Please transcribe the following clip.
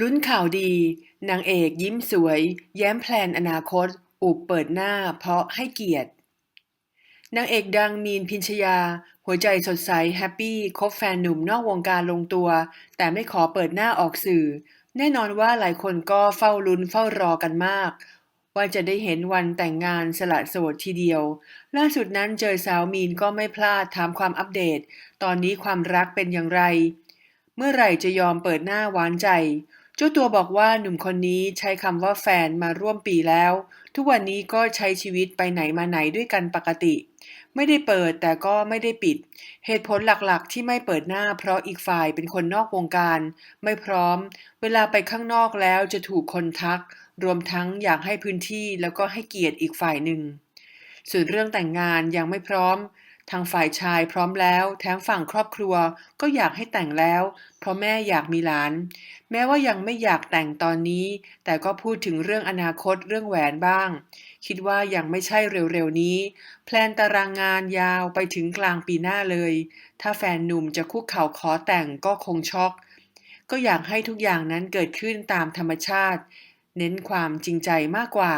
ลุ้นข่าวดี นางเอกยิ้มสวย แย้มแพลนอนาคต อุบเปิดหน้าเพราะให้เกียรติ นางเอกดังมีนพินชยา หัวใจสดใสแฮปปี้คบแฟนหนุ่มนอกวงการลงตัว แต่ไม่ขอเปิดหน้าออกสื่อ แน่นอนว่าหลายคนก็เฝ้าลุ้นเฝ้ารอกันมาก ว่าจะได้เห็นวันแต่งงานสละโสดทีเดียว ล่าสุดนั้นเจอสาวมีนก็ไม่พลาดถามความอัปเดต ตอนนี้ความรักเป็นอย่างไร เมื่อไหร่จะยอมเปิดหน้าหวานใจ เจ้าตัวบอกว่าหนุ่มคนนี้ใช้คำว่าแฟนมาร่วมปีแล้ว ทุกวันนี้ก็ใช้ชีวิตไปไหนมาไหนด้วยกันปกติ ไม่ได้เปิดแต่ก็ไม่ได้ปิด เหตุผลหลักๆ ที่ไม่เปิดหน้า เพราะอีกฝ่ายเป็นคนนอกวงการ ไม่พร้อม เวลาไปข้างนอกแล้วจะถูกคนทัก รวมทั้งอยากให้พื้นที่แล้วก็ให้เกียรติอีกฝ่ายหนึ่งส่วนเรื่องแต่งงานยังไม่พร้อม ทางฝ่ายชายพร้อมแล้ว แถมฝั่งครอบครัวก็อยากให้แต่งแล้ว เพราะแม่อยากมีหลาน แม้ว่ายังไม่อยากแต่งตอนนี้ แต่ก็พูดถึงเรื่องอนาคตเรื่องแหวนบ้าง คิดว่ายังไม่ใช่เร็วๆนี้ แพลนตารางงานยาวไปถึงกลางปีหน้าเลย ถ้าแฟนหนุ่มจะคุกเข่าขอแต่งก็คงช็อก ก็อยากให้ทุกอย่างนั้นเกิดขึ้นตามธรรมชาติ เน้นความจริงใจมากกว่า